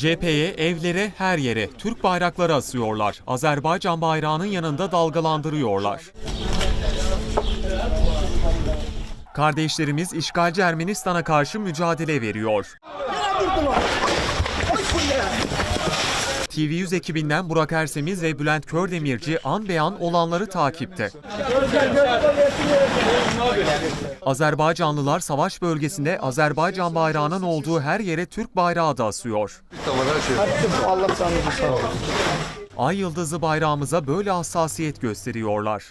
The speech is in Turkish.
Cepheye, evlere, her yere Türk bayrakları asıyorlar. Azerbaycan bayrağının yanında dalgalandırıyorlar. Kardeşlerimiz işgalci Ermenistan'a karşı mücadele veriyor. TV100 ekibinden Burak Ersemiz ve Bülent Kördemirci an beyan olanları takipte. Azerbaycanlılar savaş bölgesinde Azerbaycan bayrağının olduğu her yere Türk bayrağı da asıyor. Allah. Ay yıldızı bayrağımıza böyle hassasiyet gösteriyorlar.